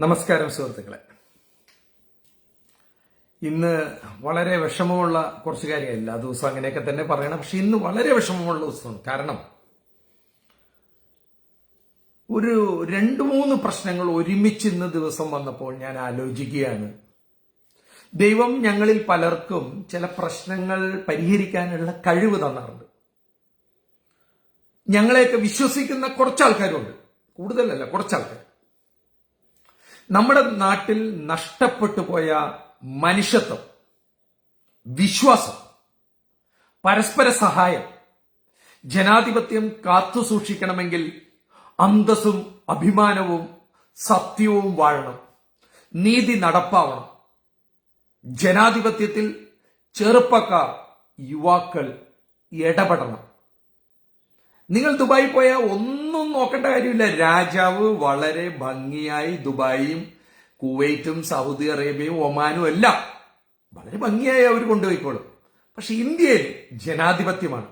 നമസ്കാരം സുഹൃത്തുക്കളെ. ഇന്ന് വളരെ വിഷമമുള്ള കുറച്ച് കാര്യം എല്ലാ ദിവസവും അങ്ങനെയൊക്കെ തന്നെ പറയണം. പക്ഷെ ഇന്ന് വളരെ വിഷമമുള്ള ദിവസമാണ്. കാരണം ഒരു രണ്ട് മൂന്ന് പ്രശ്നങ്ങൾ ഒരുമിച്ച് ഇന്ന് ദിവസം വന്നപ്പോൾ ഞാൻ ആലോചിക്കുകയാണ്. ദൈവം ഞങ്ങളിൽ പലർക്കും ചില പ്രശ്നങ്ങൾ പരിഹരിക്കാനുള്ള കഴിവ് തന്നാറുണ്ട്. ഞങ്ങളെയൊക്കെ വിശ്വസിക്കുന്ന കുറച്ച് ആൾക്കാരുണ്ട് കൂടുതലല്ല കുറച്ച് ആൾക്കാർ നമ്മുടെ നാട്ടിൽ നഷ്ടപ്പെട്ടു പോയ മനുഷ്യത്വം വിശ്വാസം പരസ്പര സഹായം ജനാധിപത്യം കാത്തു സൂക്ഷിക്കണമെങ്കിൽ അന്തസ്സും അഭിമാനവും സത്യവും വാഴണം നീതി നടപ്പാവണം. ജനാധിപത്യത്തിൽ ചെറുപ്പക്കാർ യുവാക്കൾ ഇടപെടണം. നിങ്ങൾ ദുബായി പോയാൽ ഒന്നും നോക്കേണ്ട കാര്യമില്ല. രാജാവ് വളരെ ഭംഗിയായി ദുബായിയും കുവൈറ്റും സൗദി അറേബ്യയും ഒമാനും എല്ലാം വളരെ ഭംഗിയായി അവർ കൊണ്ടുപോയിക്കോളും. പക്ഷെ ഇന്ത്യയിൽ ജനാധിപത്യമാണ്.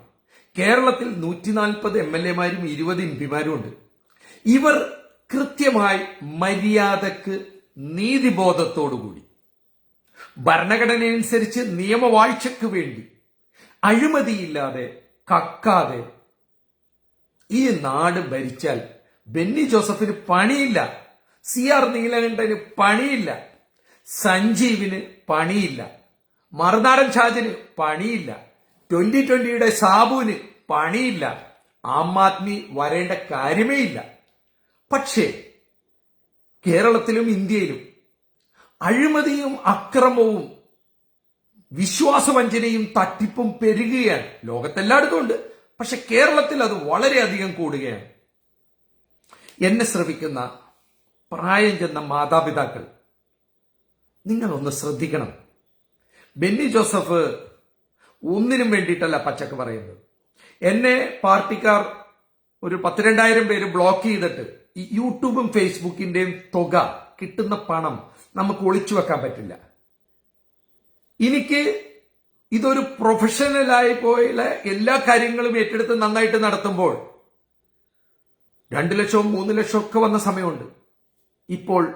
കേരളത്തിൽ നൂറ്റി നാൽപ്പത് എം എൽ എമാരും ഇരുപത് എം പിമാരും ഉണ്ട്. ഇവർ കൃത്യമായി മര്യാദയ്ക്ക് നീതിബോധത്തോടുകൂടി ഭരണഘടനയനുസരിച്ച് നിയമവാഴ്ചയ്ക്ക് വേണ്ടി അഴിമതിയില്ലാതെ കക്കാതെ ഈ നാട് ഭരിച്ചാൽ ബെന്നി ജോസഫിന് പണിയില്ല സി ആർ നീലകണ്ഠന് പണിയില്ല സഞ്ജീവിന് പണിയില്ല മറുനാടൻ ഷാജിന് പണിയില്ല ട്വന്റി ട്വന്റിയുടെ സാബുവിന് പണിയില്ല ആം ആദ്മി വരേണ്ട കാര്യമേ ഇല്ല. പക്ഷേ കേരളത്തിലും ഇന്ത്യയിലും അഴിമതിയും അക്രമവും വിശ്വാസവഞ്ചനയും തട്ടിപ്പും പെരുകുകയാണ് ലോകത്തെല്ലായിടത്തും ഉണ്ട്. പക്ഷെ കേരളത്തിൽ അത് വളരെയധികം കൂടുകയാണ്. എന്നെ ശ്രവിക്കുന്ന പ്രായം ചെന്ന മാതാപിതാക്കൾ നിങ്ങളൊന്ന് ശ്രദ്ധിക്കണം. ബെന്നി ജോസഫ് ഒന്നിനും വേണ്ടിയിട്ടല്ല പച്ചക്ക് പറയുന്നത്. എന്നെ പാർട്ടിക്കാർ ഒരു പത്തിരണ്ടായിരം പേര് ബ്ലോക്ക് ചെയ്തിട്ട് ഈ യൂട്യൂബും ഫേസ്ബുക്കിന്റെയും തുക കിട്ടുന്ന പണം നമുക്ക് ഒളിച്ചു വെക്കാൻ പറ്റില്ല. എനിക്ക് ഇതൊരു പ്രൊഫഷണലായി പോയുള്ള എല്ലാ കാര്യങ്ങളും ഏറ്റെടുത്ത് നന്നായിട്ട് നടത്തുമ്പോൾ രണ്ടു ലക്ഷവും മൂന്ന് ലക്ഷവും ഒക്കെ വന്ന സമയമുണ്ട്. ഇപ്പോൾ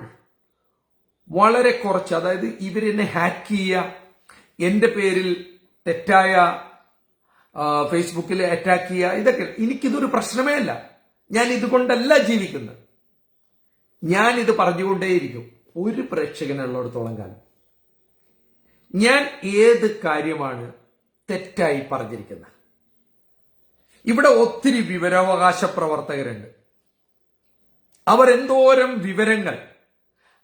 വളരെ കുറച്ച് അതായത് ഇവരെന്നെ ഹാക്ക് ചെയ്യുക എന്റെ പേരിൽ തെറ്റായ ഫേസ്ബുക്കിൽ അറ്റാക്ക് ചെയ്യുക ഇതൊക്കെ. എനിക്കിതൊരു പ്രശ്നമേ അല്ല. ഞാൻ ഇതുകൊണ്ടല്ല ജീവിക്കുന്നത്. ഞാൻ ഇത് പറഞ്ഞുകൊണ്ടേയിരിക്കും. ഒരു പ്രേക്ഷകനുള്ളിടത്തോളം കാലം. ഞാൻ ഏത് കാര്യമാണ് തെറ്റായി പറഞ്ഞിരിക്കുന്നത്? ഇവിടെ ഒത്തിരി വിവരാവകാശ പ്രവർത്തകരുണ്ട്. അവരെന്തോരം വിവരങ്ങൾ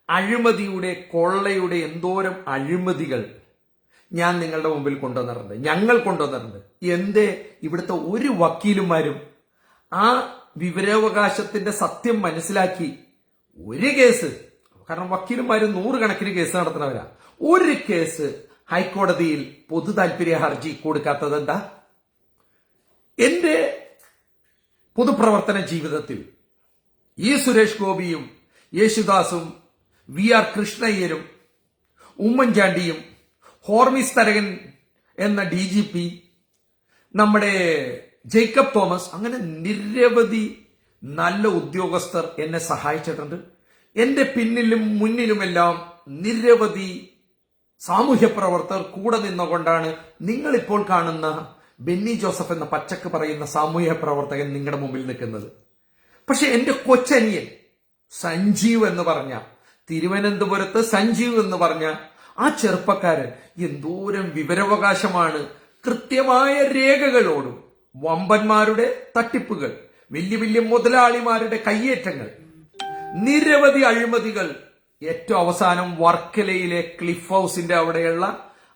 അഴിമതിയുടെ കൊള്ളയുടെ എന്തോരം അഴിമതികൾ ഞാൻ നിങ്ങളുടെ മുമ്പിൽ കൊണ്ടുവന്നിട്ടുണ്ട് ഞങ്ങൾ കൊണ്ടുവന്നിട്ടുണ്ട്. എന്തേ? ഇവിടുത്തെ ഒരു വക്കീലുമാരും ആ വിവരാവകാശത്തിന്റെ സത്യം മനസ്സിലാക്കി ഒരു കേസ് കാരണം വക്കീലുമാരും നൂറുകണക്കിന് കേസ് നടത്തുന്നവരാ. ഒരു കേസ് ഹൈക്കോടതിയിൽ പൊതു താല്പര്യ ഹർജി കൊടുക്കാത്തത് എന്താ? എന്റെ പൊതുപ്രവർത്തന ജീവിതത്തിൽ ഈ സുരേഷ് ഗോപിയും യേശുദാസും വി ആർ കൃഷ്ണയ്യരും ഉമ്മൻചാണ്ടിയും ഹോർമിസ് തരകൻ എന്ന ഡി ജി പി നമ്മുടെ ജേക്കബ് തോമസ് അങ്ങനെ നിരവധി നല്ല ഉദ്യോഗസ്ഥർ എന്നെ സഹായിച്ചിട്ടുണ്ട്. എന്റെ പിന്നിലും മുന്നിലുമെല്ലാം നിരവധി സാമൂഹ്യ പ്രവർത്തകർ കൂടെ നിന്നുകൊണ്ടാണ് നിങ്ങൾ ഇപ്പോൾ കാണുന്ന ബെന്നി ജോസഫ് എന്ന പച്ചക്ക് പറയുന്ന സാമൂഹ്യ പ്രവർത്തകൻ നിങ്ങളുടെ മുമ്പിൽ നിൽക്കുന്നത്. പക്ഷെ എന്റെ കൊച്ചനിയൻ സഞ്ജീവ് എന്ന് പറഞ്ഞ തിരുവനന്തപുരത്ത് സഞ്ജീവ് എന്ന് പറഞ്ഞ ആ ചെറുപ്പക്കാരൻ എന്തോരം വിവരാവകാശമാണ്. കൃത്യമായ രേഖകളോടും വമ്പന്മാരുടെ തട്ടിപ്പുകൾ വലിയ വലിയ മുതലാളിമാരുടെ കയ്യേറ്റങ്ങൾ നിരവധി അഴിമതികൾ ഏറ്റവും അവസാനം വർക്കലയിലെ ക്ലിഫ് ഹൗസിന്റെ അവിടെയുള്ള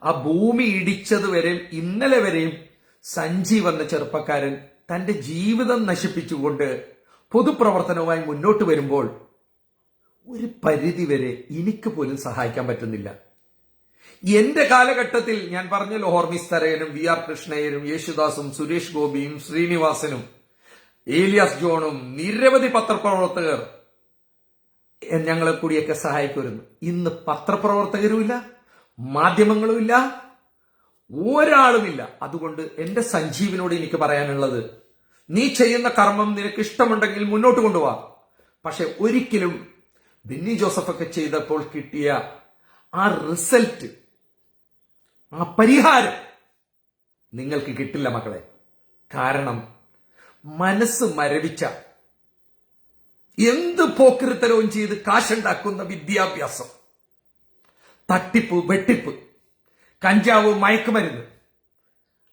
ആ ഭൂമി ഇടിച്ചത് വരെയും ഇന്നലെ വരെയും സഞ്ജീവ് എന്ന ചെറുപ്പക്കാരൻ തന്റെ ജീവിതം നശിപ്പിച്ചുകൊണ്ട് പൊതുപ്രവർത്തനവുമായി മുന്നോട്ട് വരുമ്പോൾ ഒരു പരിധി വരെ എനിക്ക് പോലും സഹായിക്കാൻ പറ്റുന്നില്ല. എന്റെ കാലഘട്ടത്തിൽ ഞാൻ പറഞ്ഞല്ലോ ഹോർമിസ് തരയനും വി ആർ കൃഷ്ണയ്യനും യേശുദാസും സുരേഷ് ഗോപിയും ശ്രീനിവാസനും ഏലിയാസ് ജോണും നിരവധി പത്രപ്രവർത്തകർ ഞങ്ങളെ കൂടിയൊക്കെ സഹായിക്കുമായിരുന്നു. ഇന്ന് പത്രപ്രവർത്തകരുമില്ല മാധ്യമങ്ങളുമില്ല ഒരാളുമില്ല. അതുകൊണ്ട് എന്റെ സഞ്ജീവിനോട് എനിക്ക് പറയാനുള്ളത് നീ ചെയ്യുന്ന കർമ്മം നിനക്ക് ഇഷ്ടമുണ്ടെങ്കിൽ മുന്നോട്ട് കൊണ്ടുപോവാം പക്ഷെ ഒരിക്കലും ബെന്നി ജോസഫൊക്കെ ചെയ്തപ്പോൾ കിട്ടിയ ആ റിസൾട്ട് ആ പരിഹാരം നിങ്ങൾക്ക് കിട്ടില്ല മക്കളെ. കാരണം മനസ്സ് മരവിച്ച എന്ത് പോക്കിരിത്തരവും ചെയ്ത് കാശുണ്ടാക്കുന്ന വിദ്യാഭ്യാസം? തട്ടിപ്പ് വെട്ടിപ്പ് കഞ്ചാവ് മയക്കുമരുന്ന്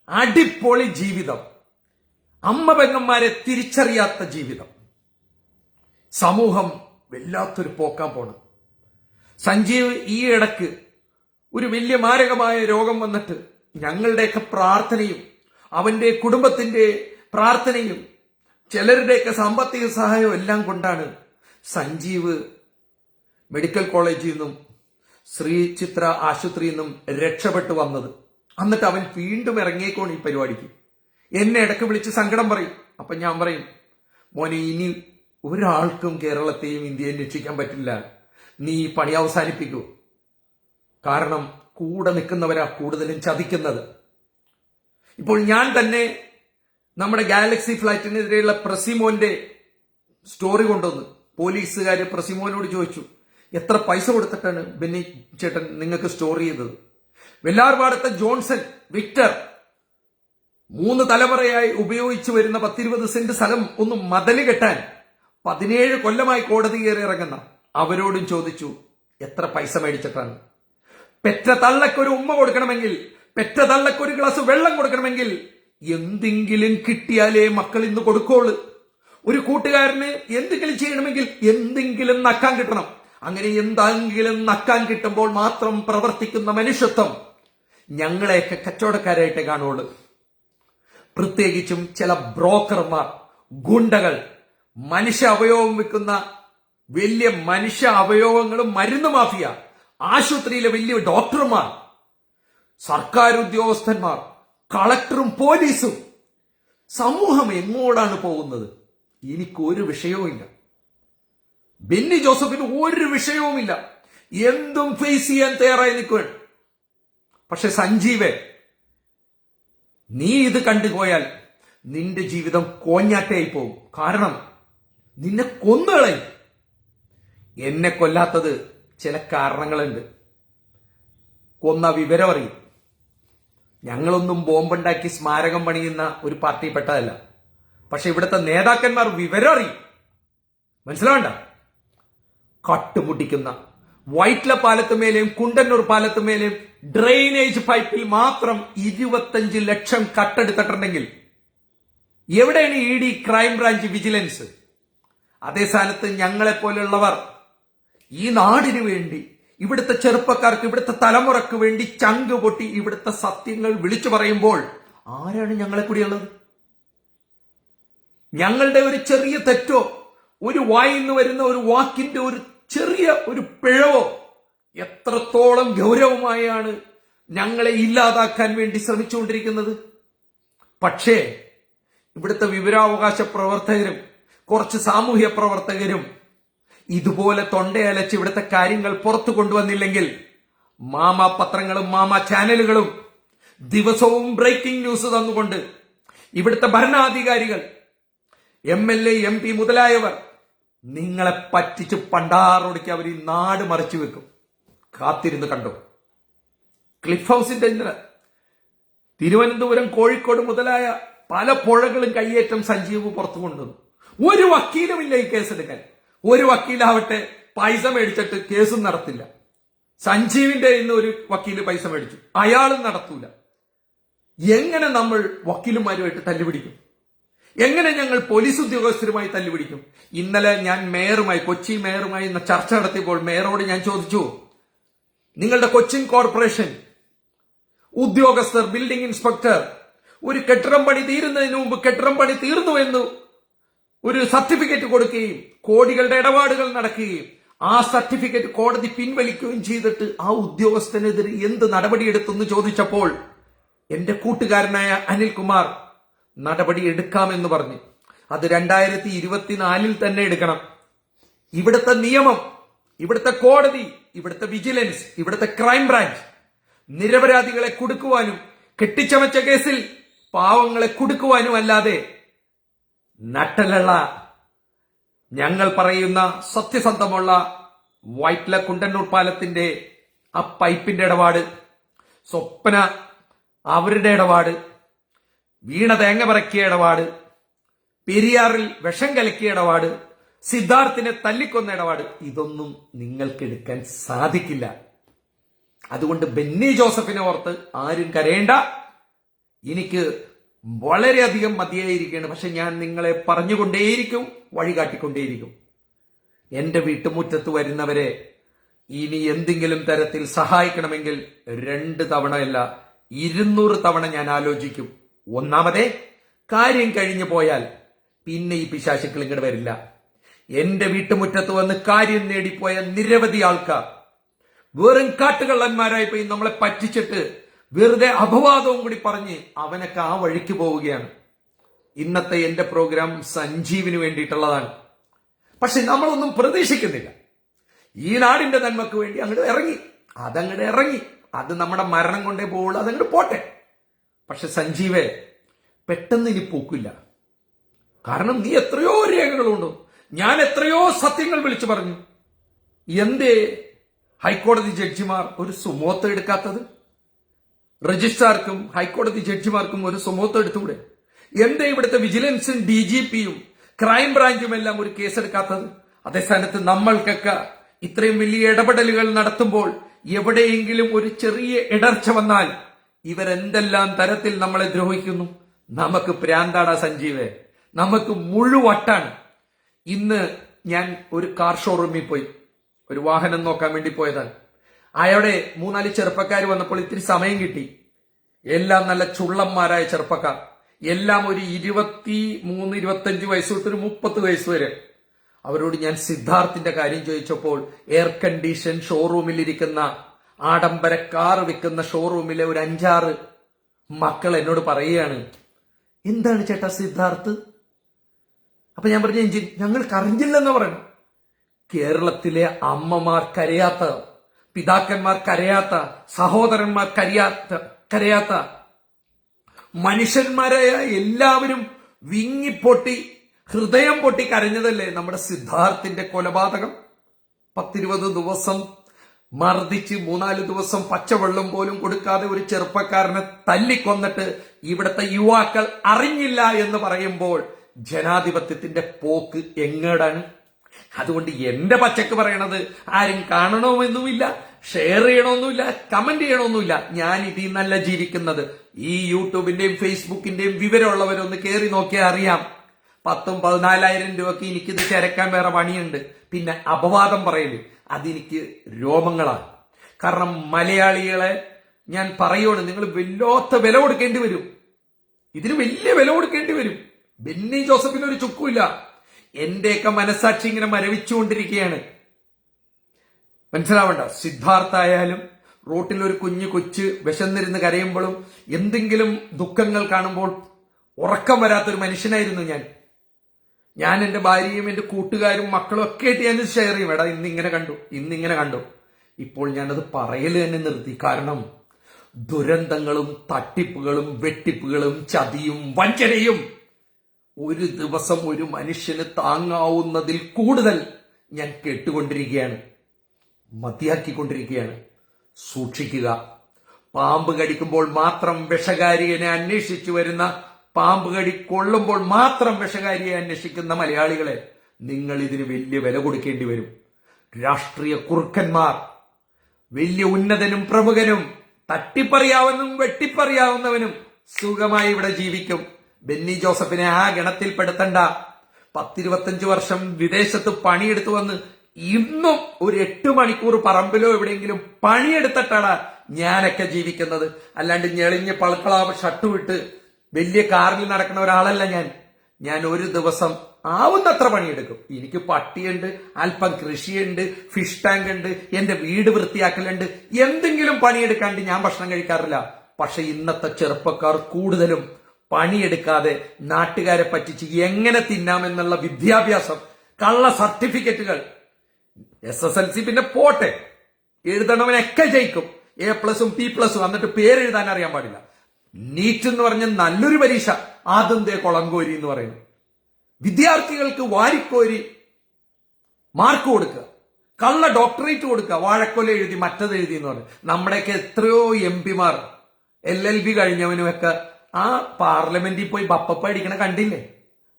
അടിപൊളി ജീവിതം അമ്മ പെങ്ങന്മാരെ തിരിച്ചറിയാത്ത ജീവിതം. സമൂഹം വല്ലാത്തൊരു പോക്കാൻ പോണം. സഞ്ജീവ് ഈ ഇടയ്ക്ക് ഒരു വലിയ മാരകമായ രോഗം വന്നിട്ട് ഞങ്ങളുടെയൊക്കെ പ്രാർത്ഥനയും അവന്റെ കുടുംബത്തിന്റെ പ്രാർത്ഥനയും ചിലരുടെയൊക്കെ സാമ്പത്തിക സഹായം എല്ലാം കൊണ്ടാണ് സഞ്ജീവ് മെഡിക്കൽ കോളേജിൽ നിന്നും ശ്രീ ചിത്ര ആശുപത്രിയിൽ നിന്നും രക്ഷപ്പെട്ടു വന്നത്. എന്നിട്ട് അവൻ വീണ്ടും ഇറങ്ങിയേക്കോണ് ഈ പരിപാടിക്ക്. എന്നെ ഇടയ്ക്ക് വിളിച്ച് സങ്കടം പറയും. അപ്പൊ ഞാൻ പറയും മോനെ ഇനി ഒരാൾക്കും കേരളത്തെയും ഇന്ത്യയെയും രക്ഷിക്കാൻ പറ്റില്ല. നീ പണി അവസാനിപ്പിക്കൂ. കാരണം കൂടെ നിൽക്കുന്നവരാ കൂടുതലും ചതിക്കുന്നത്. ഇപ്പോൾ ഞാൻ തന്നെ നമ്മുടെ ഗാലക്സി ഫ്ലാറ്റിനെതിരെയുള്ള പ്രസിമോന്റെ സ്റ്റോറി കൊണ്ടുവന്ന് പോലീസുകാർ പ്രസിമോനോട് ചോദിച്ചു എത്ര പൈസ കൊടുത്തിട്ടാണ് ബെന്നി ചേട്ടൻ നിങ്ങൾക്ക് സ്റ്റോർ ചെയ്തത്? വെല്ലാർപാടത്തെ ജോൺസൺ വിക്ടർ മൂന്ന് തലമുറയായി ഉപയോഗിച്ചു വരുന്ന പത്തിരുപത് സെന്റ് സ്ഥലം ഒന്ന് മതൽ കെട്ടാൻ പതിനേഴ് കൊല്ലമായി കോടതി കയറി ഇറങ്ങുന്ന അവരോടും ചോദിച്ചു എത്ര പൈസ മേടിച്ചിട്ടാണ്? പെറ്റ തള്ളക്കൊരു ഉമ്മ കൊടുക്കണമെങ്കിൽ പെറ്റ തള്ളക്കൊരു ഗ്ലാസ് വെള്ളം കൊടുക്കണമെങ്കിൽ എന്തെങ്കിലും കിട്ടിയാലേ മക്കൾ ഇന്ന് കൊടുക്കോളൂ. ഒരു കൂട്ടുകാരന് എന്തെങ്കിലും ചെയ്യണമെങ്കിൽ എന്തെങ്കിലും നക്കാൻ കിട്ടണം. അങ്ങനെ എന്തെങ്കിലും നക്കാൻ കിട്ടുമ്പോൾ മാത്രം പ്രവർത്തിക്കുന്ന മനുഷ്യത്വം ഞങ്ങളെയൊക്കെ കച്ചവടക്കാരായിട്ടേ കാണുള്ളൂ. പ്രത്യേകിച്ചും ചില ബ്രോക്കർമാർ ഗുണ്ടകൾ മനുഷ്യ അവയവം വിൽക്കുന്ന വലിയ മനുഷ്യ അവയവങ്ങളും മരുന്ന് മാഫിയ ആശുപത്രിയിലെ വലിയ ഡോക്ടർമാർ സർക്കാർ ഉദ്യോഗസ്ഥന്മാർ കളക്ടറും പോലീസും. സമൂഹം എങ്ങോടാണ് പോകുന്നത്? എനിക്കൊരു വിഷയവുമില്ല ബെന്നി ജോസഫിന് ഒരു വിഷയവുമില്ല എന്തും ഫേസ് ചെയ്യാൻ തയ്യാറായി നിൽക്കുകയാണ് പക്ഷെ സഞ്ജീവേ നീ ഇത് കണ്ടുപോയാൽ നിന്റെ ജീവിതം കോഞ്ഞാട്ടയായി പോകും. കാരണം നിന്നെ കൊന്നുകളയും. എന്നെ കൊല്ലാത്തത് ചില കാരണങ്ങളുണ്ട്. കൊന്ന വിവരം അറിയും. ഞങ്ങളൊന്നും ബോംബുണ്ടാക്കി സ്മാരകം പണിയുന്ന ഒരു പാർട്ടിയിൽപ്പെട്ടതല്ല പക്ഷെ ഇവിടുത്തെ നേതാക്കന്മാർ വിവരം അറിയും. മനസ്സിലാവണ്ട? കട്ടുമുട്ടിക്കുന്ന വൈറ്റ്ല പാലത്തുമേലെയും കുണ്ടന്നൂർ പാലത്തുമേലെയും ഡ്രെയിനേജ് പൈപ്പിൽ മാത്രം ഇരുപത്തഞ്ച് ലക്ഷം കട്ടെടുത്തിട്ടുണ്ടെങ്കിൽ എവിടെയാണ് ഇ ഡി ക്രൈംബ്രാഞ്ച് വിജിലൻസ് അതേ സ്ഥാനത്ത് ഞങ്ങളെപ്പോലുള്ളവർ ഈ നാടിനു വേണ്ടി ഇവിടുത്തെ ചെറുപ്പക്കാർക്ക് ഇവിടുത്തെ തലമുറയ്ക്ക് വേണ്ടി ചങ്ക് പൊട്ടി ഇവിടുത്തെ സത്യങ്ങൾ വിളിച്ചു പറയുമ്പോൾ ആരാണ് ഞങ്ങളെ കൂടിയുള്ളത്? ഞങ്ങളുടെ ഒരു ചെറിയ തെറ്റോ ഒരു വായിന്ന് വരുന്ന ഒരു വാക്കിന്റെ ഒരു ചെറിയ ഒരു പിഴവോ എത്രത്തോളം ഗൗരവമായാണ് ഞങ്ങളെ ഇല്ലാതാക്കാൻ വേണ്ടി ശ്രമിച്ചുകൊണ്ടിരിക്കുന്നത്? പക്ഷേ ഇവിടുത്തെ വിവരാവകാശ പ്രവർത്തകരും കുറച്ച് സാമൂഹ്യ പ്രവർത്തകരും ഇതുപോലെ തൊണ്ടയലച്ച് ഇവിടുത്തെ കാര്യങ്ങൾ പുറത്തു കൊണ്ടുവന്നില്ലെങ്കിൽ മാമ പത്രങ്ങളും മാമ ചാനലുകളും ദിവസവും ബ്രേക്കിംഗ് ന്യൂസ് തന്നുകൊണ്ട് ഇവിടുത്തെ ഭരണാധികാരികൾ M L A M P മുതലായവർ നിങ്ങളെ പറ്റിച്ച് പണ്ടാറൊടുക്കി അവർ ഈ നാട് മറിച്ചു വെക്കും. കാത്തിരുന്ന് കണ്ടു? ക്ലിഫ് ഹൗസിന്റെ തിരുവനന്തപുരം കോഴിക്കോട് മുതലായ പല പുഴകളും കയ്യേറ്റം സഞ്ജീവ് പുറത്തു കൊണ്ടുവന്നു. ഒരു വക്കീലുമില്ല ഈ കേസെടുക്കാൻ. ഒരു വക്കീലാവട്ടെ പൈസ മേടിച്ചിട്ട് കേസും നടത്തില്ല. സഞ്ജീവിന്റെ ഇന്ന് ഒരു വക്കീൽ പൈസ മേടിച്ചു. അയാളും നടത്തൂല. എങ്ങനെ നമ്മൾ വക്കീലുമാരുമായിട്ട് തല്ലുപിടിക്കും? എങ്ങനെ ഞങ്ങൾ പോലീസ് ഉദ്യോഗസ്ഥരുമായി തല്ലുപിടിക്കും? ഇന്നലെ ഞാൻ മേയറുമായി കൊച്ചി മേയറുമായി ചർച്ച നടത്തിയപ്പോൾ മേയറോട് ഞാൻ ചോദിച്ചു നിങ്ങളുടെ കൊച്ചിൻ കോർപ്പറേഷൻ ഉദ്യോഗസ്ഥർ ബിൽഡിംഗ് ഇൻസ്പെക്ടർ ഒരു കെട്ടിടം പണി തീരുന്നതിന് മുമ്പ് കെട്ടിടം പണി തീർന്നു എന്ന് ഒരു സർട്ടിഫിക്കറ്റ് കൊടുക്കുകയും കോടികളുടെ ഇടപാടുകൾ നടക്കുകയും ആ സർട്ടിഫിക്കറ്റ് കോടതി പിൻവലിക്കുകയും ചെയ്തിട്ട് ആ ഉദ്യോഗസ്ഥനെതിരെ എന്ത് നടപടിയെടുത്തെന്ന് ചോദിച്ചപ്പോൾ എന്റെ കൂട്ടുകാരനായ അനിൽകുമാർ നടപടി എടുക്കാമെന്ന് പറഞ്ഞു. അത് രണ്ടായിരത്തി ഇരുപത്തിനാലിൽ തന്നെ എടുക്കണം. ഇവിടുത്തെ നിയമം ഇവിടുത്തെ കോടതി ഇവിടുത്തെ വിജിലൻസ് ഇവിടുത്തെ ക്രൈംബ്രാഞ്ച് നിരപരാധികളെ കൊടുക്കുവാനും കെട്ടിച്ചമച്ച കേസിൽ പാവങ്ങളെ കുടുക്കുവാനും അല്ലാതെ നട്ടലുള്ള ഞങ്ങൾ പറയുന്ന സത്യസന്ധമുള്ള വൈറ്റില കുണ്ടന്നൂർ പാലത്തിന്റെ ആ പൈപ്പിന്റെ ഇടപാട് സ്വപ്ന അവരുടെ ഇടപാട് വീണ തേങ്ങ പറക്കിയ ഇടപാട് പെരിയാറിൽ വിഷം കലക്കിയ ഇടപാട് സിദ്ധാർത്ഥിനെ തല്ലിക്കൊന്ന ഇടപാട് ഇതൊന്നും നിങ്ങൾക്ക് എടുക്കാൻ സാധിക്കില്ല. അതുകൊണ്ട് ബെന്നി ജോസഫിനെ ഓർത്ത് ആരും കരയേണ്ട. എനിക്ക് വളരെയധികം മതിയായിരിക്കുകയാണ് പക്ഷെ ഞാൻ നിങ്ങളെ പറഞ്ഞുകൊണ്ടേയിരിക്കും വഴികാട്ടിക്കൊണ്ടേയിരിക്കും. എന്റെ വീട്ടുമുറ്റത്ത് വരുന്നവരെ ഇനി എന്തെങ്കിലും തരത്തിൽ സഹായിക്കണമെങ്കിൽ രണ്ട് തവണയല്ല ഇരുന്നൂറ് തവണ ഞാൻ ആലോചിക്കും. ഒന്നാമതേ കാര്യം കഴിഞ്ഞു പോയാൽ പിന്നെ ഈ പിശാശുക്കൾ ഇങ്ങോട്ട് വരില്ല. എന്റെ വീട്ടുമുറ്റത്ത് വന്ന് കാര്യം നേടിപ്പോയ നിരവധി ആൾക്കാർ വെറും കാട്ടുകള്ളന്മാരായി പോയി നമ്മളെ പറ്റിച്ചിട്ട് വെറുതെ അപവാദവും കൂടി പറഞ്ഞ് അവനൊക്കെ ആ വഴിക്ക് പോവുകയാണ്. ഇന്നത്തെ എന്റെ പ്രോഗ്രാം സഞ്ജീവിന് വേണ്ടിയിട്ടുള്ളതാണ്. പക്ഷെ നമ്മളൊന്നും പ്രതീക്ഷിക്കുന്നില്ല. ഈ നാടിന്റെ നന്മക്ക് വേണ്ടി അങ്ങോട്ട് ഇറങ്ങി. അതങ്ങോട്ട് ഇറങ്ങി. അത് നമ്മുടെ മരണം കൊണ്ടേ പോവുള്ളൂ അതങ്ങോട്ട് പോട്ടെ. പക്ഷെ സഞ്ജീവെ പെട്ടെന്ന് ഇനി പോക്കില്ല. കാരണം നീ എത്രയോ രേഖകളുണ്ടോ. ഞാൻ എത്രയോ സത്യങ്ങൾ വിളിച്ചു പറഞ്ഞു. എന്തേ? ഹൈക്കോടതി ജഡ്ജിമാർ ഒരു സുമോത്ത് എടുക്കാത്തത്? രജിസ്ട്രാർക്കും ഹൈക്കോടതി ജഡ്ജിമാർക്കും ഒരു സുമോത്ത് എടുത്തുകൂടെ? എന്താ ഇവിടുത്തെ വിജിലൻസും ഡി ജി പിയും ക്രൈം ബ്രാഞ്ചും എല്ലാം ഒരു കേസെടുക്കാത്തത്? അതേ സ്ഥാനത്ത് നമ്മൾക്കൊക്കെ ഇത്രയും വലിയ ഇടപെടലുകൾ നടത്തുമ്പോൾ എവിടെയെങ്കിലും ഒരു ചെറിയ ഇടർച്ച വന്നാൽ ഇവരെന്തെല്ലാം തരത്തിൽ നമ്മളെ ദ്രോഹിക്കുന്നു? നമുക്ക് പ്രാന്താട സഞ്ജീവേ. നമുക്ക് മുഴുവട്ടാണ് ഇന്ന് ഞാൻ ഒരു കാർ ഷോറൂമിൽ പോയി. ഒരു വാഹനം നോക്കാൻ വേണ്ടി പോയതാണ്. അയാളുടെ മൂന്നാൽ ചെറുപ്പക്കാർ വന്നപ്പോൾ ഇത്തിരി സമയം കിട്ടി. എല്ലാം നല്ല ചുള്ളന്മാരായ ചെറുപ്പക്കാർ. എല്ലാം ഒരു ഇരുപത്തി മൂന്ന് ഇരുപത്തഞ്ച് വയസ്സ് തൊട്ട് ഒരു മുപ്പത് വയസ്സ് വരെ. അവരോട് ഞാൻ സിദ്ധാർത്ഥിന്റെ കാര്യം ചോദിച്ചപ്പോൾ എയർ കണ്ടീഷൻ ഷോറൂമിൽ ഇരിക്കുന്ന ആഡംബര കാർ വിൽക്കുന്ന ഷോറൂമിലെ ഒരു അഞ്ചാറ് മക്കൾ എന്നോട് പറയുകയാണ് എന്താണ് ചേട്ടാ സിദ്ധാർത്ഥ്? അപ്പൊ ഞാൻ പറഞ്ഞു എഞ്ചിൻ ഞങ്ങൾ കറിഞ്ഞില്ലെന്ന് പറഞ്ഞു കേരളത്തിലെ അമ്മമാർ കരയാത്ത പിതാക്കന്മാർ കരയാത്ത സഹോദരന്മാർ കരയാത്ത കരയാത്ത മനുഷ്യന്മാരായ എല്ലാവരും വിങ്ങിപ്പൊട്ടി ഹൃദയം പൊട്ടി കരഞ്ഞതല്ലേ നമ്മുടെ സിദ്ധാർത്ഥിന്റെ കൊലപാതകം? പത്തിരുപത് ദിവസം മർദ്ദിച്ച് മൂന്നാൽ ദിവസം പച്ചവെള്ളം പോലും കൊടുക്കാതെ ഒരു ചെറുപ്പക്കാരനെ തല്ലിക്കൊന്നിട്ട് ഇവിടുത്തെ യുവാക്കൾ അറിഞ്ഞില്ല എന്ന് പറയുമ്പോൾ ജനാധിപത്യത്തിന്റെ പോക്ക് എങ്ങടാണ്? അതുകൊണ്ട് എന്റെ പച്ചക്ക് പറയണത് ആരും കാണണമെന്നുമില്ല ഷെയർ ചെയ്യണമെന്നുമില്ല കമന്റ് ചെയ്യണമെന്നുമില്ല. ഞാൻ ഇതിൽ നല്ല ജീവിക്കുന്നത്. ഈ യൂട്യൂബിന്റെയും ഫേസ്ബുക്കിന്റെയും വിവരമുള്ളവരൊന്ന് കയറി നോക്കിയാൽ അറിയാം. പത്തും പതിനാലായിരം രൂപക്ക് എനിക്കിത് ചരക്കാൻ വേറെ പണിയുണ്ട്. പിന്നെ അപവാദം പറയൽ. അതെനിക്ക് രോമങ്ങളാണ്. കാരണം മലയാളികളെ ഞാൻ പറയുവാണ് നിങ്ങൾ വല്ലാത്ത വില കൊടുക്കേണ്ടി വരും. ഇതിന് വലിയ വില കൊടുക്കേണ്ടി വരും. ബെന്നി ജോസഫിന് ഒരു ചുക്കുമില്ല. എന്റെയൊക്കെ മനസാക്ഷി ഇങ്ങനെ മരവിച്ചുകൊണ്ടിരിക്കുകയാണ്. മനസ്സിലാവണ്ട? സിദ്ധാർത്ഥ ആയാലും റോട്ടിൽ ഒരു കുഞ്ഞു കൊച്ച് വിശന്നിരുന്ന് കരയുമ്പോഴും എന്തെങ്കിലും ദുഃഖങ്ങൾ കാണുമ്പോൾ ഉറക്കം വരാത്തൊരു മനുഷ്യനായിരുന്നു ഞാൻ. ഞാൻ എന്റെ ഭാര്യയും എന്റെ കൂട്ടുകാരും മക്കളും ഒക്കെ ആയിട്ട് ഞാൻ ഷെയർ ചെയ്യും. എടാ ഇന്നിങ്ങനെ കണ്ടു ഇന്നിങ്ങനെ കണ്ടു. ഇപ്പോൾ ഞാനത് പറയൽ തന്നെ നിർത്തി. കാരണം ദുരന്തങ്ങളും തട്ടിപ്പുകളും വെട്ടിപ്പുകളും ചതിയും വഞ്ചനയും ഒരു ദിവസം ഒരു മനുഷ്യന് താങ്ങാവുന്നതിൽ കൂടുതൽ ഞാൻ കേട്ടുകൊണ്ടിരിക്കുകയാണ്. മതിയാക്കിക്കൊണ്ടിരിക്കുകയാണ്. സൂക്ഷിക്കുക. പാമ്പ് കടിക്കുമ്പോൾ മാത്രം വിഷകാരിയനെ അന്വേഷിച്ചു വരുന്ന പാമ്പ് കടി കൊള്ളുമ്പോൾ മാത്രം വിഷകാരിയെ അന്വേഷിക്കുന്ന മലയാളികളെ നിങ്ങൾ ഇതിന് വലിയ വില കൊടുക്കേണ്ടി വരും. രാഷ്ട്രീയ കുറുക്കന്മാർ വലിയ ഉന്നതനും പ്രമുഖനും തട്ടിപ്പറിയാവുന്നതും വെട്ടിപ്പറിയാവുന്നവനും സുഖമായി ഇവിടെ ജീവിക്കും. ബെന്നി ജോസഫിനെ ആ ഗണത്തിൽപ്പെടുത്തണ്ട. പത്തിരുപത്തഞ്ച് വർഷം വിദേശത്ത് പണിയെടുത്തു വന്ന് ഇന്നും ഒരു എട്ട് മണിക്കൂർ പറമ്പിലോ എവിടെയെങ്കിലും പണിയെടുത്തിട്ടാണ് ഞാനൊക്കെ ജീവിക്കുന്നത്. അല്ലാണ്ട് ഞെളിഞ്ഞ് പളുക്കളാവ് ഷട്ട് വിട്ട് വലിയ കാറിൽ നടക്കുന്ന ഒരാളല്ല ഞാൻ. ഞാൻ ഒരു ദിവസം ആവുന്നത്ര പണിയെടുക്കും. എനിക്ക് പട്ടിയുണ്ട് അല്പം കൃഷിയുണ്ട് ഫിഷ് ടാങ്ക് ഉണ്ട് എന്റെ വീട് വൃത്തിയാക്കലുണ്ട്. എന്തെങ്കിലും പണിയെടുക്കാണ്ട് ഞാൻ ഭക്ഷണം കഴിക്കാറില്ല. പക്ഷെ ഇന്നത്തെ ചെറുപ്പക്കാർ കൂടുതലും പണിയെടുക്കാതെ നാട്ടുകാരെ പറ്റിച്ച് എങ്ങനെ തിന്നാമെന്നുള്ള വിദ്യാഭ്യാസം കള്ള സർട്ടിഫിക്കറ്റുകൾ. എസ് എസ് എൽ സി പിന്നെ പോട്ടെ. എഴുതണവനൊക്കെ ജയിക്കും. എ പ്ലസും പി പ്ലസും എന്നിട്ട് പേരെഴുതാൻ അറിയാൻ പാടില്ല. നീറ്റ് എന്ന് പറഞ്ഞ നല്ലൊരു പരീക്ഷ. ആദ്യം തേ കൊളങ്കോരി എന്ന് പറയുന്നു. വിദ്യാർത്ഥികൾക്ക് വാരിക്കോരി മാർക്ക് കൊടുക്കുക. കള്ള ഡോക്ടറേറ്റ് കൊടുക്കുക. വാഴക്കൊല എഴുതി മറ്റത് എഴുതി എന്ന് പറഞ്ഞു നമ്മുടെയൊക്കെ എത്രയോ എം പിമാർ എൽ എൽ ബി കഴിഞ്ഞവനുമൊക്കെ ആ പാർലമെന്റിൽ പോയി ബപ്പപ്പ അടിക്കണ കണ്ടില്ലേ?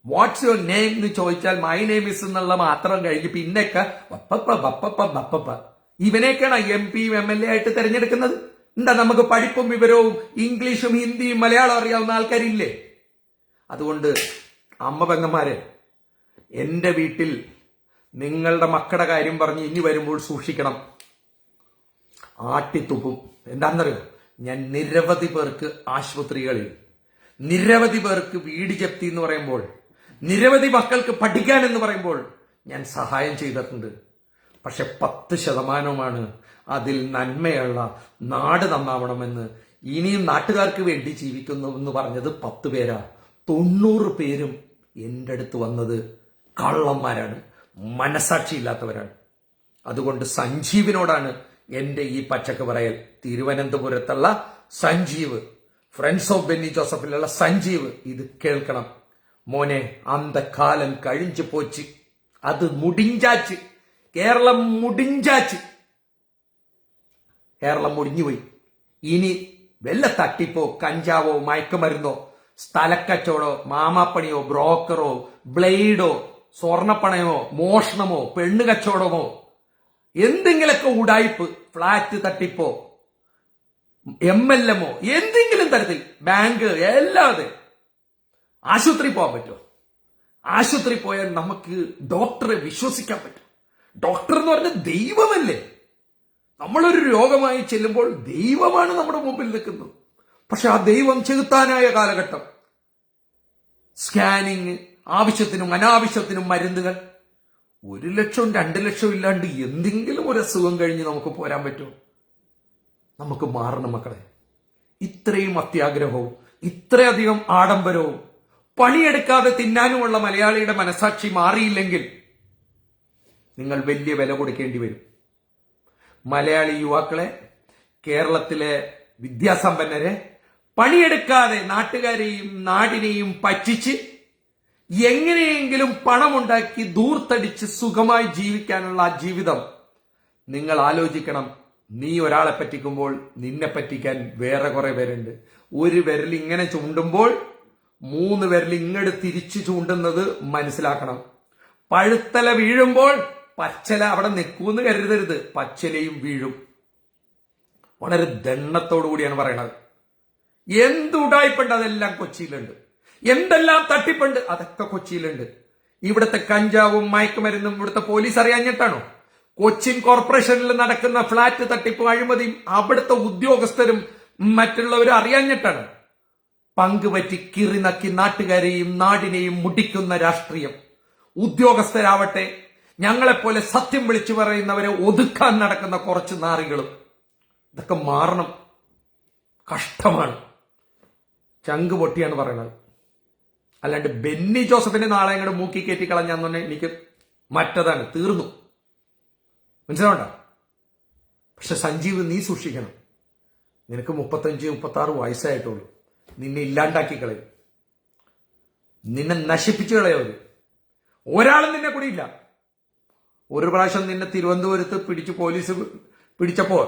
വാട്ട്സ് യുവർ നെയിം എന്ന് ചോദിച്ചാൽ മൈ നെയിം ഇസ് എന്നുള്ള മാത്രം കഴിഞ്ഞ് പിന്നെയൊക്കെ ബപ്പപ്പ ബപ്പപ്പ ബപ്പപ്പ. ഇവനെയൊക്കെയാണ് എം പിയും എം എൽ എ ആയിട്ട് തെരഞ്ഞെടുക്കുന്നത്. എന്താ നമുക്ക് പഠിപ്പും വിവരവും ഇംഗ്ലീഷും ഹിന്ദിയും മലയാളം അറിയാവുന്ന ആൾക്കാരില്ലേ? അതുകൊണ്ട് അമ്മ പെങ്ങന്മാരെ എന്റെ വീട്ടിൽ നിങ്ങളുടെ മക്കളുടെ കാര്യം പറഞ്ഞ് ഇനി വരുമ്പോൾ സൂക്ഷിക്കണം. ആട്ടിത്തുപ്പും. എന്താണെന്നറിയോ? ഞാൻ നിരവധി പേർക്ക് ആശുപത്രികളിൽ നിരവധി പേർക്ക് വീട് ജപ്തി എന്ന് പറയുമ്പോൾ നിരവധി മക്കൾക്ക് പഠിക്കാൻ എന്ന് പറയുമ്പോൾ ഞാൻ സഹായം ചെയ്തിട്ടുണ്ട്. പക്ഷെ പത്ത് ശതമാനമാണ് അതിൽ നന്മയുള്ള നാട് നന്നാവണമെന്ന് ഇനിയും നാട്ടുകാർക്ക് വേണ്ടി ജീവിക്കുന്നു എന്ന് പറഞ്ഞത് പത്ത് പേരാ. തൊണ്ണൂറ് പേരും എന്റെ അടുത്ത് വന്നത് കള്ളന്മാരാണ് മനസാക്ഷിയില്ലാത്തവരാണ്. അതുകൊണ്ട് സഞ്ജീവിനോടാണ് എന്റെ ഈ പച്ചക്ക് പറയൽ. തിരുവനന്തപുരത്തുള്ള സഞ്ജീവ് ഫ്രണ്ട്സ് ഓഫ് ബെന്നി ജോസഫിലുള്ള സഞ്ജീവ് ഇത് കേൾക്കണം. മോനെ അന്ത കാലം കഴിഞ്ഞു പോച്ച്. അത് മുടിഞ്ചാച്ച്. കേരളം മുടിഞ്ചാച്ച്. കേരളം മുടിഞ്ഞുപോയി. ഇനി വല്ല തട്ടിപ്പോ കഞ്ചാവോ മയക്കുമരുന്നോ സ്ഥലക്കച്ചവടോ മാമാപ്പണിയോ ബ്രോക്കറോ ബ്ലേഡോ സ്വർണപ്പണയമോ മോഷണമോ പെണ്ണുകച്ചവടമോ എന്തെങ്കിലൊക്കെ ഉടായിപ്പ് ഫ്ലാറ്റ് തട്ടിപ്പോ എം എൽ എമ്മോ എന്തെങ്കിലും തരത്തിൽ ബാങ്ക് എല്ലാതെ. ആശുപത്രി പോകാൻ പറ്റുമോ? ആശുപത്രി പോയാൽ നമുക്ക് ഡോക്ടറെ വിശ്വസിക്കാൻ പറ്റും. ഡോക്ടർ എന്ന് പറഞ്ഞാൽ ദൈവമല്ലേ? നമ്മളൊരു രോഗമായി ചെല്ലുമ്പോൾ ദൈവമാണ് നമ്മുടെ മുമ്പിൽ നിൽക്കുന്നത്. പക്ഷെ ആ ദൈവം ചെകുത്താനായ കാലഘട്ടം. സ്കാനിങ് ആവശ്യത്തിനും അനാവശ്യത്തിനും മരുന്നുകൾ. ഒരു ലക്ഷം രണ്ട് ലക്ഷം ഇല്ലാണ്ട് എന്തെങ്കിലും ഒരു അസുഖം കഴിഞ്ഞ് നമുക്ക് പോരാൻ പറ്റുമോ? നമുക്ക് മാറണം മക്കളെ. ഇത്രയും അത്യാഗ്രഹവും ഇത്രയധികം ആഡംബരവും പണിയെടുക്കാതെ തിന്നാനുമുള്ള മലയാളിയുടെ മനസാക്ഷി മാറിയില്ലെങ്കിൽ നിങ്ങൾ വലിയ വില കൊടുക്കേണ്ടി വരും. മലയാളി യുവാക്കളെ കേരളത്തിലെ വിദ്യാസമ്പന്നരെ പണിയെടുക്കാതെ നാട്ടുകാരെയും നാടിനെയും പറ്റിച്ച് എങ്ങനെയെങ്കിലും പണമുണ്ടാക്കി ദൂർത്തടിച്ച് സുഖമായി ജീവിക്കാനുള്ള ആ ജീവിതം നിങ്ങൾ ആലോചിക്കണം. നീ ഒരാളെ പറ്റിക്കുമ്പോൾ നിന്നെ പറ്റിക്കാൻ വേറെ കുറെ പേരുണ്ട്. ഒരു വിരൽ ഇങ്ങനെ ചൂണ്ടുമ്പോൾ മൂന്ന് വിരൽ ഇങ്ങോട്ട് തിരിച്ചു ചൂണ്ടുന്നത് മനസ്സിലാക്കണം. പഴുത്തല വീഴുമ്പോൾ പച്ചല അവിടെ നിൽക്കൂന്ന് കരുതരുത്. പച്ചലയും വീഴും. വളരെ ദണ്ണത്തോടു കൂടിയാണ് പറയണത്. എന്തുടായ്പുണ്ട് അതെല്ലാം കൊച്ചിയിലുണ്ട്. എന്തെല്ലാം തട്ടിപ്പുണ്ട് അതൊക്കെ കൊച്ചിയിലുണ്ട്. ഇവിടുത്തെ കഞ്ചാവും മയക്കുമരുന്നും ഇവിടുത്തെ പോലീസ് അറിയാഞ്ഞിട്ടാണോ? കൊച്ചിൻ കോർപ്പറേഷനിൽ നടക്കുന്ന ഫ്ളാറ്റ് തട്ടിപ്പ് അഴിമതിയും അവിടുത്തെ ഉദ്യോഗസ്ഥരും മറ്റുള്ളവരും അറിയാഞ്ഞിട്ടാണ്. പങ്കുപറ്റി കിറിനക്കി നാട്ടുകാരെയും നാടിനെയും മുടിക്കുന്ന രാഷ്ട്രീയം. ഉദ്യോഗസ്ഥരാവട്ടെ ഞങ്ങളെപ്പോലെ സത്യം വിളിച്ചു പറയുന്നവരെ ഒതുക്കാൻ നടക്കുന്ന കുറച്ച് നാറികളും. ഇതൊക്കെ മാറണം. കഷ്ടമാണ്. ചങ്ക് പൊട്ടിയാണ് പറയുന്നത് അല്ലാണ്ട് ബെന്നി ജോസഫിന്റെ നാളെ അങ്ങോട്ട് മൂക്കി കയറ്റി കളഞ്ഞാന്ന് എനിക്ക് മറ്റതാണ് തീർന്നു. മനസ്സിലാവണ്ട? പക്ഷെ സഞ്ജീവ് നീ സൂക്ഷിക്കണം. നിനക്ക് മുപ്പത്തഞ്ച് മുപ്പത്തി ആറ് വയസ്സായിട്ടുള്ളൂ. നിന്നെ ഇല്ലാണ്ടാക്കി കളയും. നിന്നെ നശിപ്പിച്ചു കളയവര് ഒരാളും നിന്നെ കൂടിയില്ല ഒരു പ്രാവശ്യം നിന്നെ തിരുവനന്തപുരത്ത് പിടിച്ച് പോലീസ് പിടിച്ചപ്പോൾ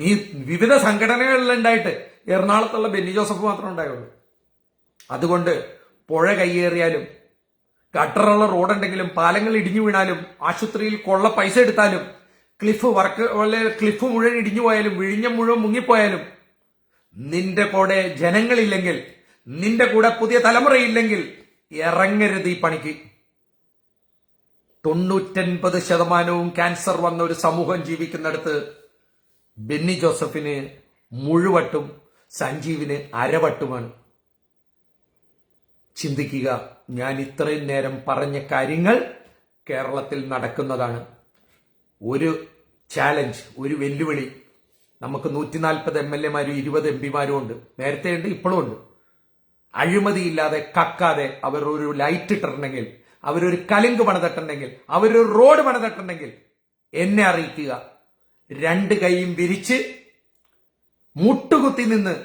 നീ വിവിധ സംഘടനകളിലുണ്ടായിട്ട് എറണാകുളത്തുള്ള ബെന്നി ജോസഫ് മാത്രമേ ഉണ്ടായുള്ളൂ. അതുകൊണ്ട് പുഴ കയ്യേറിയാലും ഗട്ടറുള്ള റോഡുണ്ടെങ്കിലും പാലങ്ങൾ ഇടിഞ്ഞു വീണാലും ആശുപത്രിയിൽ കൊള്ള പൈസ എടുത്താലും ക്ലിഫ് വർക്ക് ക്ലിഫ് മുഴുവൻ ഇടിഞ്ഞു പോയാലും വിഴിഞ്ഞം മുഴുവൻ മുങ്ങിപ്പോയാലും നിന്റെ കൂടെ ജനങ്ങളില്ലെങ്കിൽ നിന്റെ കൂടെ പുതിയ തലമുറയില്ലെങ്കിൽ ഇറങ്ങരുത് ഈ പണിക്ക്. തൊണ്ണൂറ്റൻപത് ശതമാനവും ക്യാൻസർ വന്ന ഒരു സമൂഹം ജീവിക്കുന്നിടത്ത് ബെന്നി ജോസഫിന് മുഴുവട്ടും സഞ്ജീവിന് അരവട്ടുമാണ്. ചിന്തിക്കുക. ഞാൻ ഇത്രയും നേരം പറഞ്ഞ കാര്യങ്ങൾ കേരളത്തിൽ നടക്കുന്നതാണ്. ഒരു ചാലഞ്ച് ഒരു വെല്ലുവിളി. നമുക്ക് നൂറ്റി നാൽപ്പത് എം എൽ എമാരും ഇരുപത് എം പിമാരും ഉണ്ട്. നേരത്തെ ഉണ്ട് ഇപ്പോഴും ഉണ്ട്. അഴിമതിയില്ലാതെ കക്കാതെ അവർ ഒരു ലൈറ്റ് ഇട്ടിട്ടുണ്ടെങ്കിൽ അവരൊരു കലിങ്ക് പണിതിട്ടുണ്ടെങ്കിൽ അവരൊരു റോഡ് പണിതിട്ടുണ്ടെങ്കിൽ എന്നെ അറിയിക്കുക. രണ്ട് കൈയും വിരിച്ച് മുട്ടുകുത്തി നിന്ന്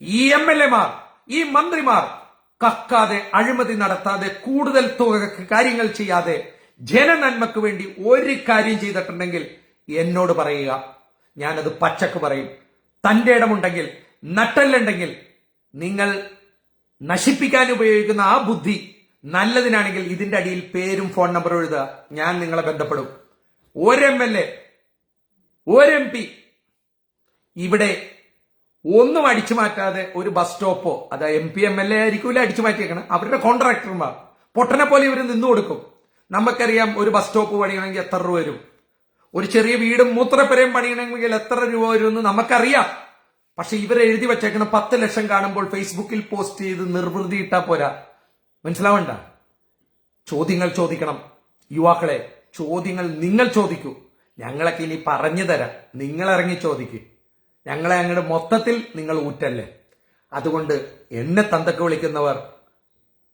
ഈ എം എൽ എമാർ ഈ മന്ത്രിമാർ കക്കാതെ അഴിമതി നടത്താതെ കൂടുതൽ തുക കാര്യങ്ങൾ ചെയ്യാതെ ജനനന്മക്ക് വേണ്ടി ഒരു കാര്യം ചെയ്തിട്ടുണ്ടെങ്കിൽ എന്നോട് പറയുക. ഞാനത് പച്ചക്ക് പറയും. തന്റെ ഇടമുണ്ടെങ്കിൽ നട്ടല്ലുണ്ടെങ്കിൽ നിങ്ങൾ നശിപ്പിക്കാൻ ഉപയോഗിക്കുന്ന ആ ബുദ്ധി നല്ലതിനാണെങ്കിൽ ഇതിന്റെ അടിയിൽ പേരും ഫോൺ നമ്പറും എഴുതുക. ഞാൻ നിങ്ങളെ ബന്ധപ്പെടും. ഒരു എം എൽ എ ഒരു എം പി ഇവിടെ ഒന്നും അടിച്ചു മാറ്റാതെ ഒരു ബസ് സ്റ്റോപ്പോ അത് M P M L A ആയിരിക്കൂല അടിച്ചു മാറ്റിയേക്കണം? അവരുടെ കോൺട്രാക്ടർമാർ പൊട്ടനെ പോലെ ഇവർ നിന്നു കൊടുക്കും. നമുക്കറിയാം ഒരു ബസ് സ്റ്റോപ്പ് പണിയണമെങ്കിൽ എത്ര രൂപ വരും. ഒരു ചെറിയ വീടും മൂത്രപ്പുരയും പണിയണമെങ്കിൽ എത്ര രൂപ വരും എന്ന് നമുക്കറിയാം. പക്ഷെ ഇവർ എഴുതി വെച്ചേക്കണം പത്ത് ലക്ഷം കാണുമ്പോൾ ഫേസ്ബുക്കിൽ പോസ്റ്റ് ചെയ്ത് നിർവൃതി ഇട്ടാ പോരാ. മനസ്സിലാവണ്ട? ചോദ്യങ്ങൾ ചോദിക്കണം. യുവാക്കളെ ചോദ്യങ്ങൾ നിങ്ങൾ ചോദിക്കൂ. ഞങ്ങളൊക്കെ ഇനി പറഞ്ഞു തരാം. നിങ്ങൾ ഇറങ്ങി ചോദിക്കൂ. ഞങ്ങളെ അങ്ങോട്ട് മൊത്തത്തിൽ നിങ്ങൾ ഊറ്റല്ലേ? അതുകൊണ്ട് എന്നെ തന്തക്ക് വിളിക്കുന്നവർ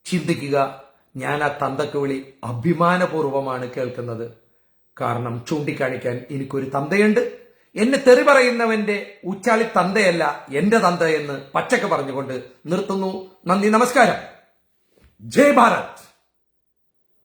ചിന്തിക്കുക. ഞാൻ ആ തന്തക്ക് വിളി അഭിമാനപൂർവമാണ് കേൾക്കുന്നത്. കാരണം ചൂണ്ടിക്കാണിക്കാൻ എനിക്കൊരു തന്തയുണ്ട്. എന്നെ തെറി പറയുന്നവന്റെ ഉച്ചാളി തന്തയല്ല എന്റെ തന്ത എന്ന് പച്ചക്ക് പറഞ്ഞുകൊണ്ട് നിർത്തുന്നു. നന്ദി നമസ്കാരം. ജയ് ഭാരത്.